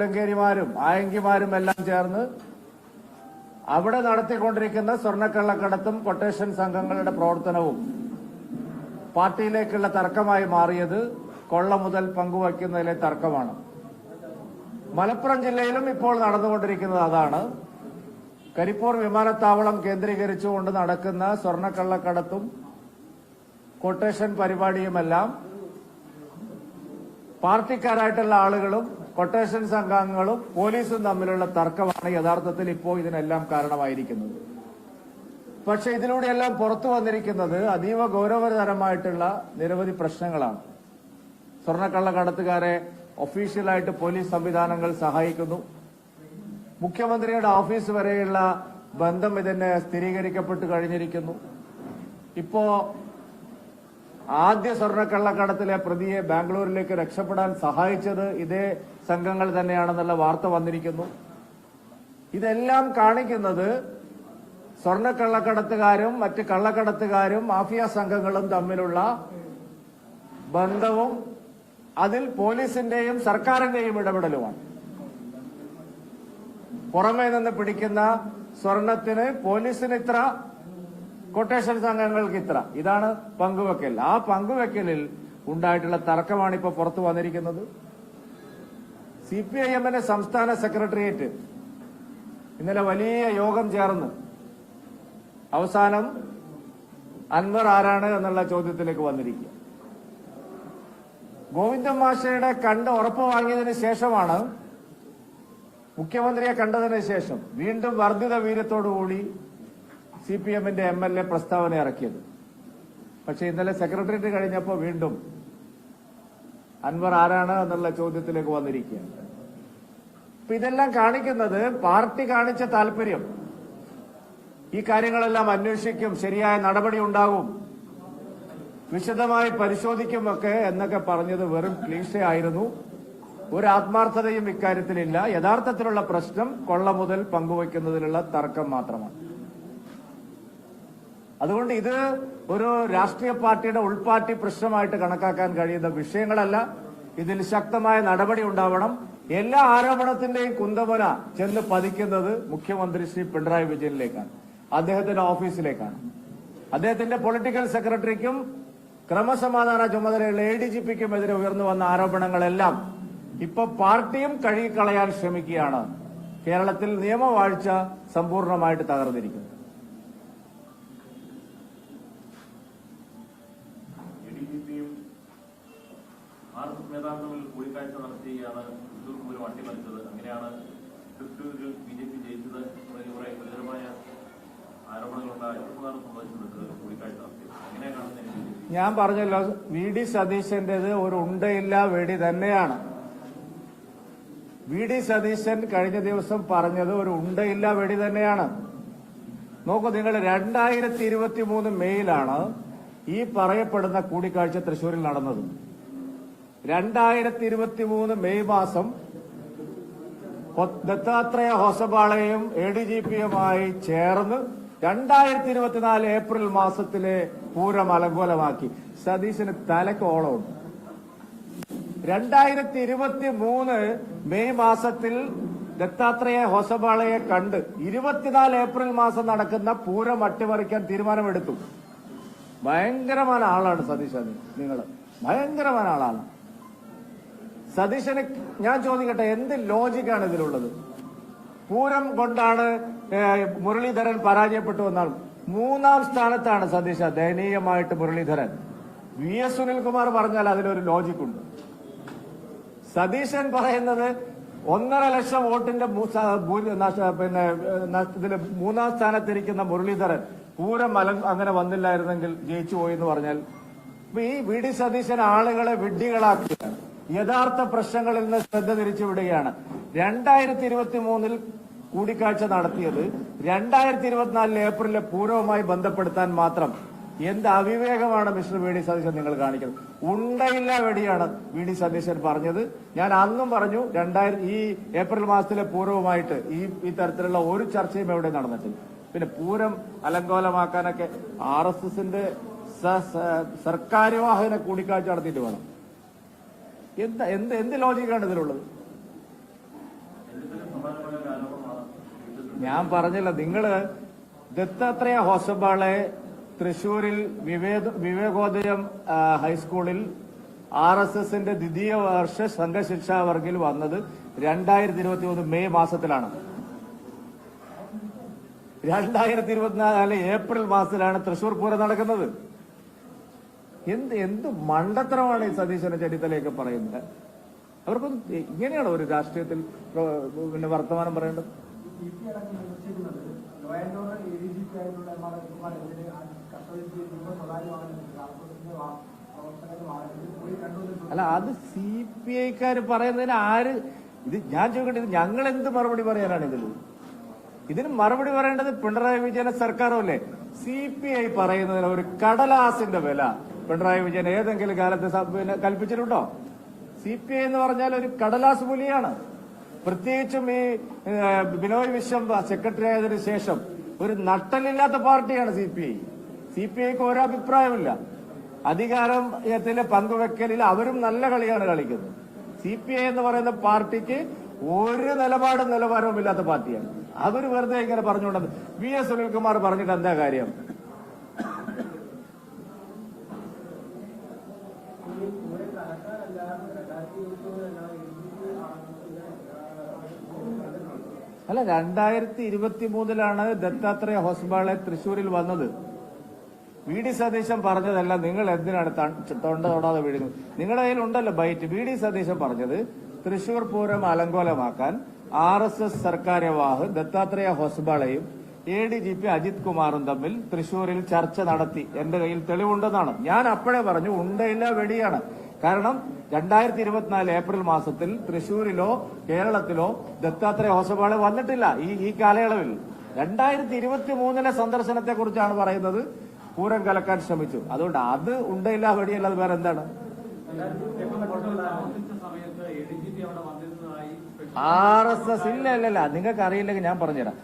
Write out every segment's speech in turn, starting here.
ലങ്കേരിമാരും ആയങ്കിമാരും എല്ലാം ചേർന്ന് അവിടെ നടത്തിക്കൊണ്ടിരിക്കുന്ന സ്വർണക്കള്ളക്കടത്തും കൊട്ടേഷൻ സംഘങ്ങളുടെ പ്രവർത്തനവും പാർട്ടിയിലേക്കുള്ള തർക്കമായി മാറിയത് കൊള്ള മുതൽ പങ്കുവയ്ക്കുന്നതിലെ തർക്കമാണ്. മലപ്പുറം ജില്ലയിലും ഇപ്പോൾ നടന്നുകൊണ്ടിരിക്കുന്നത് അതാണ്. കരിപ്പൂർ വിമാനത്താവളം കേന്ദ്രീകരിച്ചുകൊണ്ട് നടക്കുന്ന സ്വർണക്കള്ളക്കടത്തും കൊട്ടേഷൻ പരിപാടിയുമെല്ലാം പാർട്ടിക്കാരായിട്ടുള്ള ആളുകളും കൊട്ടേഷൻ സംഘാംഗങ്ങളും പോലീസും തമ്മിലുള്ള തർക്കമാണ് യഥാർത്ഥത്തിൽ ഇപ്പോൾ ഇതിനെല്ലാം കാരണമായിരിക്കുന്നത്. പക്ഷെ ഇതിലൂടെയെല്ലാം പുറത്തു വന്നിരിക്കുന്നത് അതീവ ഗൗരവതരമായിട്ടുള്ള നിരവധി പ്രശ്നങ്ങളാണ്. സ്വർണക്കള്ളക്കടത്തുകാരെ ഒഫീഷ്യലായിട്ട് പോലീസ് സംവിധാനങ്ങൾ സഹായിക്കുന്നു. മുഖ്യമന്ത്രിയുടെ ഓഫീസ് വരെയുള്ള ബന്ധം ഇതിന് സ്ഥിരീകരിക്കപ്പെട്ട് കഴിഞ്ഞിരിക്കുന്നു. ഇപ്പോ ആദ്യ സ്വർണക്കള്ളക്കടത്തിലെ പ്രതിയെ ബാംഗ്ലൂരിലേക്ക് രക്ഷപ്പെടാൻ സഹായിച്ചത് ഇതേ സംഘങ്ങൾ തന്നെയാണെന്നുള്ള വാർത്ത വന്നിരിക്കുന്നു. ഇതെല്ലാം കാണിക്കുന്നത് സ്വർണക്കള്ളക്കടത്തുകാരും മറ്റ് കള്ളക്കടത്തുകാരും മാഫിയ സംഘങ്ങളും തമ്മിലുള്ള ബന്ധവും അതിൽ പോലീസിന്റെയും സർക്കാരിന്റെയും ഇടപെടലുമാണ്. പുറമേ നിന്ന് പിടിക്കുന്ന സ്വർണത്തിന് പോലീസിന് ഇത്ര കൊട്ടേഷൻ സംഘങ്ങൾക്ക് ഇത്ര. ഇതാണ് പങ്കുവെക്കൽ. ആ പങ്കുവെക്കലിൽ ഉണ്ടായിട്ടുള്ള തർക്കമാണ് ഇപ്പോൾ പുറത്തു വന്നിരിക്കുന്നത്. സി പി ഐ എമ്മിന്റെ സംസ്ഥാന സെക്രട്ടേറിയറ്റ് ഇന്നലെ വലിയ യോഗം ചേർന്ന് അവസാനം അൻവർ ആരാണ് എന്നുള്ള ചോദ്യത്തിലേക്ക് വന്നിരിക്കുക. ഗോവിന്ദൻ മാഷയുടെ കണ്ട് ഉറപ്പ് വാങ്ങിയതിന് ശേഷമാണ് മുഖ്യമന്ത്രിയെ കണ്ടതിന് ശേഷം വീണ്ടും വർദ്ധിത വീര്യത്തോടുകൂടി സി പി എമ്മിന്റെ എം എൽ എ പ്രസ്താവന ഇറക്കിയത്. പക്ഷെ ഇന്നലെ സെക്രട്ടേറിയറ്റ് കഴിഞ്ഞപ്പോൾ വീണ്ടും അൻവർ ആരാണ് എന്നുള്ള ചോദ്യത്തിലേക്ക് വന്നിരിക്കുകയാണ്. അപ്പൊ ഇതെല്ലാം കാണിക്കുന്നത് പാർട്ടി കാണിച്ച താല്പര്യം. ഈ കാര്യങ്ങളെല്ലാം അന്വേഷിക്കും ശരിയായ നടപടി ഉണ്ടാകും വിശദമായി പരിശോധിക്കുമൊക്കെ എന്നൊക്കെ പറഞ്ഞത് വെറും ക്ലീശ ആയിരുന്നു. ഒരു ആത്മാർത്ഥതയും ഇക്കാര്യത്തിലില്ല. യഥാർത്ഥത്തിലുള്ള പ്രശ്നം കൊള്ള മുതൽ പങ്കുവയ്ക്കുന്നതിലുള്ള തർക്കം മാത്രമാണ്. അതുകൊണ്ട് ഇത് ഒരു രാഷ്ട്രീയ പാർട്ടിയുടെ ഉൾപാർട്ടി പ്രശ്നമായിട്ട് കണക്കാക്കാൻ കഴിയുന്ന വിഷയങ്ങളല്ല. ഇതിൽ ശക്തമായ നടപടി ഉണ്ടാവണം. എല്ലാ ആരോപണത്തിന്റെയും കുന്തമുന ചെന്ന് പതിക്കുന്നത് മുഖ്യമന്ത്രി ശ്രീ പിണറായി വിജയനിലേക്കാണ്. അദ്ദേഹത്തിന്റെ ഓഫീസിലേക്കാണ്. അദ്ദേഹത്തിന്റെ പൊളിറ്റിക്കൽ സെക്രട്ടറിക്കും ക്രമസമാധാന ചുമതലയുള്ള എ ഡി ജി പിക്കും എതിരെ ഉയർന്നു വന്ന ആരോപണങ്ങളെല്ലാം ഇപ്പൊ പാർട്ടിയും കഴുകിക്കളയാൻ ശ്രമിക്കുകയാണ്. കേരളത്തിൽ നിയമവാഴ്ച സമ്പൂർണമായിട്ട് തകർന്നിരിക്കുന്നു എഡിജിപിയും ആർ എസ് എസ് നേതാക്കൾ തമ്മിൽ കൂടിക്കാഴ്ച നടത്തിയാണ് തൃശൂർ പൂരം അട്ടിമറിച്ചത് അങ്ങനെയാണ് തൃശൂരിൽ ബി ജെ പി ജയിച്ചത് തുടങ്ങിയ കുറെ ഗുരുതരമായ ആരോപണങ്ങളുണ്ടായ എത്രമാനം സംബന്ധിച്ചിട്ട് കൂടിക്കാഴ്ച നടത്തിയത് അങ്ങനെ കാണുന്ന ഞാൻ പറഞ്ഞല്ലോ വി ഡി സതീശന്റേത് ഒരു ഉണ്ടയില്ല വെടി തന്നെയാണ്. വി ഡി സതീശൻ കഴിഞ്ഞ ദിവസം പറഞ്ഞത് ഒരു ഉണ്ടയില്ല വെടി തന്നെയാണ്. നോക്കൂ നിങ്ങൾ രണ്ടായിരത്തി ഇരുപത്തി മൂന്ന് മെയ്യിലാണ് ഈ പറയപ്പെടുന്ന കൂടിക്കാഴ്ച തൃശൂരിൽ നടന്നത്. രണ്ടായിരത്തി ഇരുപത്തി മൂന്ന് മെയ് മാസം ദത്താത്രേയ ഹൊസബാളയും എ ഡി ജി പിയുമായി ചേർന്ന് രണ്ടായിരത്തി ഇരുപത്തിനാല് ഏപ്രിൽ മാസത്തിലെ പൂരം അലങ്കോലമാക്കി സതീശന് തലക്കോളമുണ്ട് രണ്ടായിരത്തി ഇരുപത്തി മൂന്ന് മെയ് മാസത്തിൽ ദത്താത്രേയ ഹൊസബാളയെ കണ്ട് ഇരുപത്തിനാല് ഏപ്രിൽ മാസം നടക്കുന്ന പൂരം അട്ടിമറിക്കാൻ തീരുമാനമെടുത്തു. ഭയങ്കരമായ ആളാണ് സതീശൻ നിങ്ങൾ ഭയങ്കരമായ ആളാണ്. സതീശന് ഞാൻ ചോദിക്കട്ടെ എന്ത് ലോജിക്കാണ് ഇതിലുള്ളത്? പൂരം കൊണ്ടാണ് മുരളീധരൻ പരാജയപ്പെട്ടു എന്നാണ് മൂന്നാം സ്ഥാനത്താണ് സതീശ. ദയനീയമായിട്ട് മുരളീധരൻ. വി എസ് സുനിൽകുമാർ പറഞ്ഞാൽ അതിലൊരു ലോജിക് ഉണ്ട് സതീശൻ പറയുന്നത് ഒന്നര ലക്ഷം വോട്ടിന്റെ പിന്നെ ഏഹ്, മൂന്നാം സ്ഥാനത്തിരിക്കുന്ന മുരളീധരൻ പൂരം മല അങ്ങനെ വന്നില്ലായിരുന്നെങ്കിൽ ജയിച്ചു പോയി എന്ന് പറഞ്ഞാൽ ഈ വി ഡി സതീശൻ ആളുകളെ വിഡ്ഢികളാക്കുകയാണ്. യഥാർത്ഥ പ്രശ്നങ്ങളിൽ നിന്ന് ശ്രദ്ധ തിരിച്ചുവിടുകയാണ്. രണ്ടായിരത്തി ഇരുപത്തി മൂന്നിൽ കൂടിക്കാഴ്ച നടത്തിയത് രണ്ടായിരത്തി ഇരുപത്തിനാലിൽ ഏപ്രിലിലെ പൂരവുമായി ബന്ധപ്പെടുത്താൻ മാത്രം. എന്ത് അവിവേകമാണ് മിസ്റ്റർ വി ഡി സതീശൻ നിങ്ങൾ കാണിക്കുന്നത്? ഉണ്ടയില്ല വെടിയാണ് വി ഡി സതീശൻ പറഞ്ഞത്. ഞാൻ അന്നും പറഞ്ഞു രണ്ടായിരം ഈ ഏപ്രിൽ മാസത്തിലെ പൂരവുമായിട്ട് ഈ ഈ തരത്തിലുള്ള ഒരു ചർച്ചയും എവിടെ നടന്നിട്ടില്ല. പിന്നെ പൂരം അലങ്കോലമാക്കാനൊക്കെ ആർ എസ് എസിന്റെ സർക്കാർ വാഹന കൂടിക്കാഴ്ച നടത്തിയിട്ട് വേണം. എന്ത് എന്ത് എന്ത് ലോജിക്കാണ് ഇതിലുള്ളത്? ഞാൻ പറഞ്ഞില്ല നിങ്ങൾ ദത്താത്രേയ ഹോസബാളെ? തൃശൂരിൽ വിവേക വിവേകോദയം ഹൈസ്കൂളിൽ ആർ എസ് എസിന്റെ ദ്വിതീയ വർഷ സംഘശിക്ഷാ വർഗിൽ വന്നത് രണ്ടായിരത്തി ഇരുപത്തി മൂന്ന് മെയ് മാസത്തിലാണ്. രണ്ടായിരത്തി ഇരുപത്തിനാല് ഏപ്രിൽ മാസത്തിലാണ് തൃശൂർ പൂരം നടക്കുന്നത്. എന്ത് എന്ത് മണ്ടത്തരമാണ് ഈ സതീശന ചരിത്രയൊക്കെ പറയുന്നത്? അവർക്കൊന്നും ഇങ്ങനെയാണോ ഒരു രാഷ്ട്രീയത്തിൽ പിന്നെ വർത്തമാനം പറയേണ്ടത്? പി പി അടക്കം വിമർശിക്കുന്നത് order A D G P ആയിട്ടുള്ള എം ആർ അജികുമാരെതിരെ കർഷകർക്ക് കസ്റ്റഡി വാഹനത്തിൽ പോയി അല്ല അത് സി പി ഐക്കാര് പറയുന്നതിന് ആര് ഇത് ഞാൻ ചോദിക്കട്ടെ ഇത് ഞങ്ങൾ എന്ത് മറുപടി പറയാനാണ് ഇതിൽ ഇതിന് മറുപടി പറയേണ്ടത് പിണറായി വിജയന സർക്കാരല്ലേ സി പി ഐ പറയുന്നതിന് ഒരു കടലാസിന്റെ വില പിണറായി വിജയൻ ഏതെങ്കിലും കാലത്ത് സ- കൽപ്പിച്ചിട്ടുണ്ടോ? സി പി ഐ എന്ന് പറഞ്ഞാൽ ഒരു കടലാസ് പുലിയാണ്. പ്രത്യേകിച്ചും ഈ ബിനോയ് വിശ്വം സെക്രട്ടറി ആയതിനു ശേഷം ഒരു നട്ടലില്ലാത്ത പാർട്ടിയാണ് C P I. C P ഐക്ക് ഒരു അഭിപ്രായമില്ല അധികാരത്തിലെ പങ്കുവെക്കലിൽ അവരും നല്ല കളിയാണ് കളിക്കുന്നത്. സി പി ഐ എന്ന് പറയുന്ന പാർട്ടിക്ക് ഒരു നിലപാടും നിലവാരവും ഇല്ലാത്ത പാർട്ടിയാണ്. അതൊരു വെറുതെ ഇങ്ങനെ പറഞ്ഞുകൊണ്ടത് വി എസ് സുനിൽകുമാർ പറഞ്ഞിട്ട് എന്താ കാര്യം ഈ പൂരം കലക്കാനല്ല രണ്ടായിരത്തി ഇരുപത്തി മൂന്നിലാണ് എ ഡി ജി പി അല്ല രണ്ടായിരത്തി ഇരുപത്തി മൂന്നിലാണ് ദത്താത്രേയ ഹോസ്ബാളെ തൃശൂരിൽ വന്നത്. വി ഡി സതീശൻ പറഞ്ഞതല്ല നിങ്ങൾ എന്തിനാണ് തൊണ്ട തൊടാതെ വീഴുന്നത്? നിങ്ങളുടെ കയ്യിൽ ഉണ്ടല്ലോ ബൈറ്റ്. വി ഡി സതീശൻ പറഞ്ഞത് തൃശൂർ പൂരം അലങ്കോലമാക്കാൻ ആർ എസ് എസ് സർക്കാര്യവാഹ് Dattatreya ഹൊസ്ബാളയും A D G P Ajith കുമാറും തമ്മിൽ തൃശൂരിൽ ചർച്ച നടത്തി. എന്റെ കയ്യിൽ തെളിവുണ്ടെന്നാണ്. ഞാൻ അപ്പോഴേ പറഞ്ഞു ഉണ്ടയില്ല വെടിയാണ്. കാരണം രണ്ടായിരത്തി ഇരുപത്തിനാല് ഏപ്രിൽ മാസത്തിൽ തൃശൂരിലോ കേരളത്തിലോ ദത്താത്രേയ ഹോസപാളെ വന്നിട്ടില്ല ഈ ഈ കാലയളവിൽ. രണ്ടായിരത്തി ഇരുപത്തി മൂന്നിലെ സന്ദർശനത്തെ കുറിച്ചാണ് പറയുന്നത് പൂരം കലക്കാൻ ശ്രമിച്ചു. അതുകൊണ്ട് അത് ഉണ്ടയില്ല അത് വേറെ എന്താണ്? ആർ എസ് എസ് ഇല്ല ഇല്ല നിങ്ങൾക്ക് അറിയില്ലെങ്കിൽ ഞാൻ പറഞ്ഞുതരാം.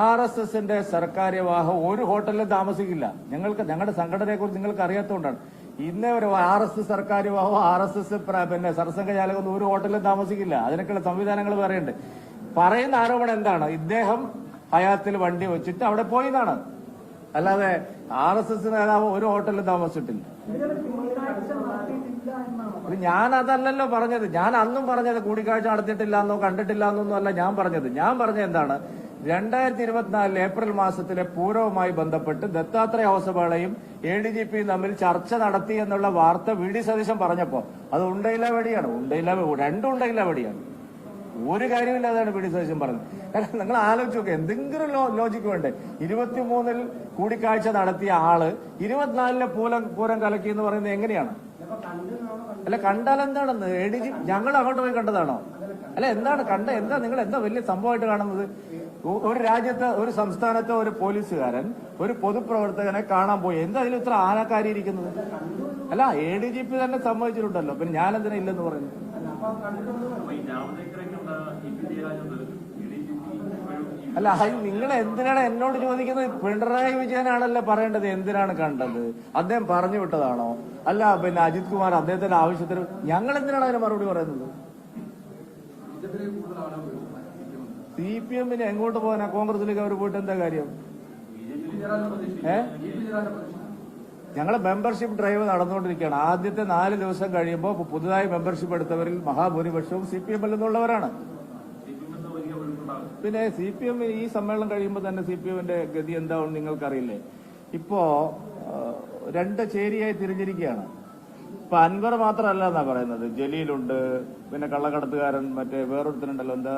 ആർ എസ് എസിന്റെ സർക്കാർ വിവാഹം ഒരു ഹോട്ടലിലും താമസിക്കില്ല. ഞങ്ങൾക്ക് ഞങ്ങളുടെ സംഘടനയെ കുറിച്ച് നിങ്ങൾക്ക് അറിയാത്തതുകൊണ്ടാണ് ഇന്നേ ഒരു ആർ എസ് എസ് സർക്കാർ വിവാഹം ആർ എസ് എസ് പിന്നെ സർസംഘചാലകം ഒരു ഹോട്ടലിലും താമസിക്കില്ല. അതിനൊക്കെയുള്ള സംവിധാനങ്ങൾ വേറെയുണ്ട്. പറയുന്ന ആരോപണം എന്താണ്? ഇദ്ദേഹം ഹയാത്തിൽ വണ്ടി വെച്ചിട്ട് അവിടെ പോയി എന്നാണ് അല്ലാതെ ആർ എസ് എസ് നേതാവ് ഒരു ഹോട്ടലിലും താമസിച്ചിട്ടില്ല. ഞാൻ അതല്ലല്ലോ പറഞ്ഞത്. ഞാൻ അന്നും പറഞ്ഞത് കൂടിക്കാഴ്ച നടത്തിയിട്ടില്ല എന്നോ കണ്ടിട്ടില്ല എന്നൊന്നും അല്ല ഞാൻ പറഞ്ഞത്. ഞാൻ പറഞ്ഞത് എന്താണ്? രണ്ടായിരത്തി ഇരുപത്തിനാലിൽ ഏപ്രിൽ മാസത്തിലെ പൂരവുമായി ബന്ധപ്പെട്ട് ദത്താത്രേയ ഹോസബാളയും എ ഡി ജി പിയും തമ്മിൽ ചർച്ച നടത്തി എന്നുള്ള വാർത്ത വി ഡി സതീശൻ പറഞ്ഞപ്പോ അത് ഉണ്ടയില്ല വെടിയാണ് ഉണ്ടയില്ല രണ്ടും ഉണ്ടയില്ല വെടിയാണ്. ഒരു കാര്യമില്ലാതാണ് വി ഡി സതീശൻ പറഞ്ഞത്. കാരണം നിങ്ങൾ ആലോചിച്ച് നോക്കുക എന്തെങ്കിലും ലോജിക്ക് വേണ്ടേ? ഇരുപത്തിമൂന്നിൽ കൂടിക്കാഴ്ച നടത്തിയ ആൾ ഇരുപത്തിനാലിലെ പൂരം പൂരം കലക്കി എന്ന് പറയുന്നത് എങ്ങനെയാണ്? അല്ല കണ്ടാൽ എന്താണെന്ന്? എ ഡി ജി ഞങ്ങൾ അങ്ങോട്ട് പോയി കണ്ടതാണോ? അല്ല എന്താണ് കണ്ട എന്താ നിങ്ങൾ എന്താ വലിയ സംഭവമായിട്ട് കാണുന്നത്? ഒരു രാജ്യത്ത് ഒരു സംസ്ഥാനത്തെ ഒരു പോലീസുകാരൻ ഒരു പൊതുപ്രവർത്തകനെ കാണാൻ പോയി. എന്താ അതിൽ ഇത്ര ആനക്കാരി ഇരിക്കുന്നത്? അല്ല എ ഡി ജി പി തന്നെ സമ്മതിച്ചിട്ടുണ്ടല്ലോ. പിന്നെ ഞാൻ എന്തിനാ ഇല്ലെന്ന് പറഞ്ഞു അല്ല അത് നിങ്ങൾ എന്തിനാണ് എന്നോട് ചോദിക്കുന്നത്? പിണറായി വിജയനാണല്ലോ പറയേണ്ടത്. എന്തിനാണ് കണ്ടത്? അദ്ദേഹം പറഞ്ഞു വിട്ടതാണോ? അല്ല പിന്നെ അജിത് കുമാർ അദ്ദേഹത്തിന്റെ ആവശ്യത്തിന് ഞങ്ങൾ എന്തിനാണ് അതിന് മറുപടി പറയുന്നത്? സി പി എമ്മിന് എങ്ങോട്ട് പോകാനാ? കോൺഗ്രസിലേക്ക് അവർ പോയിട്ട് എന്താ കാര്യം? ഏ? ഞങ്ങളെ മെമ്പർഷിപ്പ് ഡ്രൈവ് നടന്നുകൊണ്ടിരിക്കുകയാണ്. ആദ്യത്തെ നാല് ദിവസം കഴിയുമ്പോൾ പുതുതായി മെമ്പർഷിപ്പ് എടുത്തവരിൽ മഹാഭൂരിപക്ഷവും സി പി എമ്മിൽ നിന്നുള്ളവരാണ്. പിന്നെ സി പി എം ഈ സമ്മേളനം കഴിയുമ്പോൾ തന്നെ സി പി എമ്മിന്റെ ഗതി എന്താണെന്ന് നിങ്ങൾക്കറിയില്ലേ? ഇപ്പോ രണ്ട് ചേരിയായി തിരിഞ്ഞിരിക്കുകയാണ്. ഇപ്പൊ അൻവർ മാത്രമല്ല എന്നാ പറയുന്നത്. ജലീലുണ്ട് പിന്നെ കള്ളക്കടത്തുകാരൻ മറ്റേ വേറൊരുത്തനുണ്ടല്ലോ എന്താ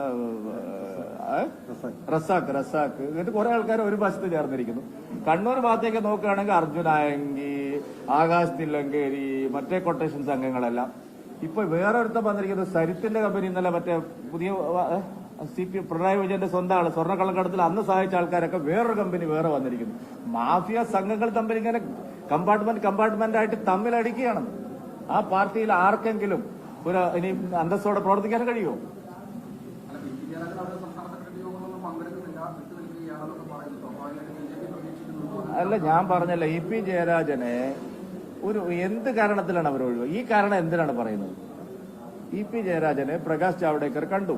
റസാക്ക് റസാഖ് എന്നിട്ട് കുറെ ആൾക്കാർ ഒരു വശത്ത് ചേർന്നിരിക്കുന്നു. കണ്ണൂർ ഭാഗത്തേക്ക് നോക്കുകയാണെങ്കിൽ അർജുനായങ്കി ആകാശ് തില്ലങ്കേരി മറ്റേ കൊട്ടേഷൻ സംഘങ്ങളെല്ലാം ഇപ്പൊ വേറെ ഒരുത്ത വന്നിരിക്കുന്നത് സരിത്തിന്റെ കമ്പനി ഇന്നലെ മറ്റേ പുതിയ സി പി പിണറായി വിജയന്റെ സ്വന്തം ആൾ സ്വർണക്കള്ളക്കടത്തിൽ അന്ന് സഹായിച്ച ആൾക്കാരൊക്കെ വേറൊരു കമ്പനി വേറെ വന്നിരിക്കുന്നു. മാഫിയ സംഘങ്ങൾ തമ്മിൽ ഇങ്ങനെ കമ്പാർട്ട്മെന്റ് കമ്പാർട്ട്മെന്റ് ആയിട്ട് തമ്മിലടിക്കുകയാണ് ആ പാർട്ടിയിൽ ആർക്കെങ്കിലും ഒരു ഇനി അന്തസ്സോടെ പ്രവർത്തിക്കാൻ കഴിയുമോ? അല്ല ഞാൻ പറഞ്ഞല്ല ഇ പി ജയരാജനെ ഒരു എന്ത് കാരണത്തിലാണ് അവർ ഒഴിവ്? ഈ കാരണം എന്തിനാണ് പറയുന്നത്? ഇ പി ജയരാജനെ പ്രകാശ് ജാവ്ഡേക്കർ കണ്ടു.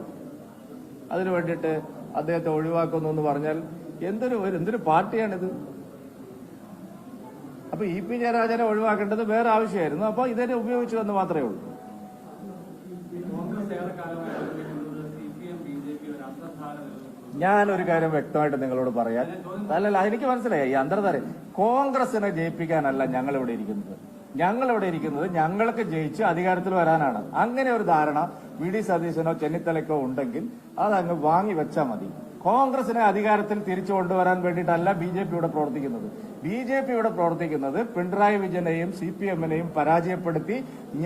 അതിനു വേണ്ടിയിട്ട് അദ്ദേഹത്തെ ഒഴിവാക്കുന്നു എന്ന് പറഞ്ഞാൽ എന്തൊരു എന്തൊരു പാർട്ടിയാണിത്? അപ്പൊ ഇ പി ജയരാജനെ ഒഴിവാക്കേണ്ടത് വേറെ ആവശ്യമായിരുന്നു. അപ്പൊ ഇതിനെ ഉപയോഗിച്ചു എന്ന് മാത്രമേ ഉള്ളൂ. ജെ ഒരു ഞാനൊരു കാര്യം വ്യക്തമായിട്ട് നിങ്ങളോട് പറയാം. അല്ലല്ല എനിക്ക് മനസ്സിലായി. ഈ അന്തർധാര. കോൺഗ്രസിനെ ജയിപ്പിക്കാനല്ല ഞങ്ങൾ ഇവിടെ ഇരിക്കുന്നത്. ഞങ്ങൾ ഇവിടെ ഇരിക്കുന്നത് ഞങ്ങൾക്ക് ജയിച്ച് അധികാരത്തിൽ വരാനാണ്. അങ്ങനെ ഒരു ധാരണ വി ഡി സതീശനോ ചെന്നിത്തലയ്ക്കോ ഉണ്ടെങ്കിൽ അതങ്ങ് വാങ്ങി വെച്ചാൽ മതി. കോൺഗ്രസിനെ അധികാരത്തിൽ തിരിച്ചു കൊണ്ടുവരാൻ വേണ്ടിയിട്ടല്ല ബി ജെ പി ഇവിടെ പ്രവർത്തിക്കുന്നത്. ബി ജെ പി ഇവിടെ പ്രവർത്തിക്കുന്നത് പിണറായി വിജയനെയും സി പി എമ്മിനെയും പരാജയപ്പെടുത്തി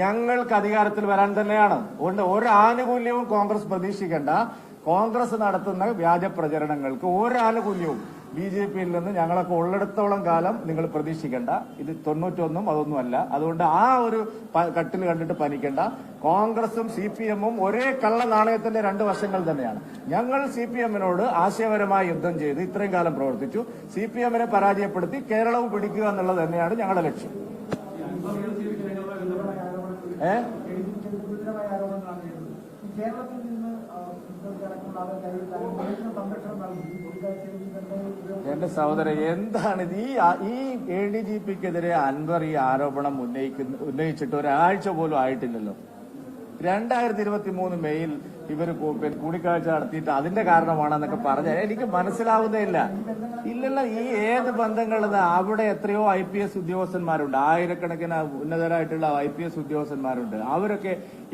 ഞങ്ങൾക്ക് അധികാരത്തിൽ വരാൻ തന്നെയാണ്. അതുകൊണ്ട് ഒരു ആനുകൂല്യവും കോൺഗ്രസ് പ്രതീക്ഷിക്കേണ്ട. കോൺഗ്രസ് നടത്തുന്ന വ്യാജ പ്രചരണങ്ങൾക്ക് ഒരു ആനുകൂല്യവും ബി ജെ പിയിൽ നിന്ന് ഞങ്ങളൊക്കെ ഉള്ളിടത്തോളം കാലം നിങ്ങൾ പ്രതീക്ഷിക്കേണ്ട. ഇത് തൊണ്ണൂറ്റൊന്നും അതൊന്നും അല്ല. അതുകൊണ്ട് ആ ഒരു കട്ടിൽ കണ്ടിട്ട് പനിക്കേണ്ട. കോൺഗ്രസും സി പി എമ്മും ഒരേ കള്ള നാണയത്തിന്റെ രണ്ട് വശങ്ങൾ തന്നെയാണ്. ഞങ്ങൾ സി പി എമ്മിനോട് ആശയപരമായ യുദ്ധം ചെയ്ത് ഇത്രയും കാലം പ്രവർത്തിച്ചു. സി പി എമ്മിനെ പരാജയപ്പെടുത്തി കേരളവും പിടിക്കുക എന്നുള്ളത് തന്നെയാണ് ഞങ്ങളുടെ ലക്ഷ്യം. ഈ കേരളത്തിൽ നിന്ന് എന്റെ സഹോദരൻ എന്താണ് ഇത്? ഈ ഈ എ ഡി ജി പിക്കെതിരെ അൻവർ ഈ ആരോപണം ഉന്നയിക്കുന്ന ഉന്നയിച്ചിട്ട് ഒരാഴ്ച പോലും ആയിട്ടില്ലല്ലോ. രണ്ടായിരത്തി ഇരുപത്തി മൂന്ന് മെയ്യിൽ ഇവർ കൂടിക്കാഴ്ച നടത്തിയിട്ട് അതിന്റെ കാരണമാണെന്നൊക്കെ പറഞ്ഞ എനിക്ക് മനസ്സിലാവുന്നേ ഇല്ല ഇല്ലല്ല ഈ ഏത് ബന്ധങ്ങളത് അവിടെ എത്രയോ ഐ പി എസ് ഉദ്യോഗസ്ഥന്മാരുണ്ട്. ആയിരക്കണക്കിന് ഉന്നതരായിട്ടുള്ള ഐ പി എസ് ഉദ്യോഗസ്ഥന്മാരുണ്ട്. അവരൊക്കെ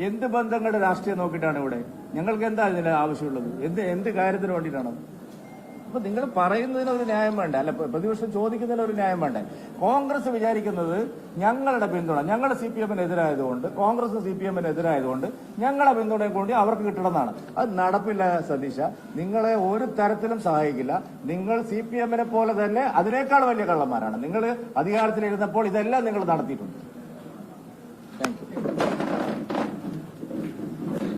എന്ത് ബന്ധങ്ങളുടെ രാഷ്ട്രീയം നോക്കിയിട്ടാണ് ഇവിടെ? ഞങ്ങൾക്ക് എന്താ ഇതിന്റെ ആവശ്യമുള്ളത്? എന്ത് എന്ത് കാര്യത്തിന് വേണ്ടിയിട്ടാണ്? അപ്പൊ നിങ്ങൾ പറയുന്നതിന് ഒരു ന്യായം വേണ്ട? അല്ല പ്ര- പ്രതിപക്ഷം ചോദിക്കുന്നതിന് ഒരു ന്യായം വേണ്ട? കോൺഗ്രസ് വിചാരിക്കുന്നത് ഞങ്ങളുടെ പിന്തുണ ഞങ്ങളുടെ സി പി എമ്മിന് എതിരായതുകൊണ്ട് കോൺഗ്രസ് സി പി എമ്മിന് എതിരായതുകൊണ്ട് ഞങ്ങളുടെ പിന്തുണയും കൂടി അവർക്ക് കിട്ടണമെന്നാണ്. അത് നടപ്പില്ല സതീശ. നിങ്ങളെ ഒരു തരത്തിലും സഹായിക്കില്ല. നിങ്ങൾ സി പി എമ്മിനെ പോലെ തന്നെ അതിനേക്കാൾ വലിയ കള്ളന്മാരാണ്. നിങ്ങൾ അധികാരത്തിലിരുന്നപ്പോൾ ഇതെല്ലാം നിങ്ങൾ നടത്തിയിട്ടുണ്ട്.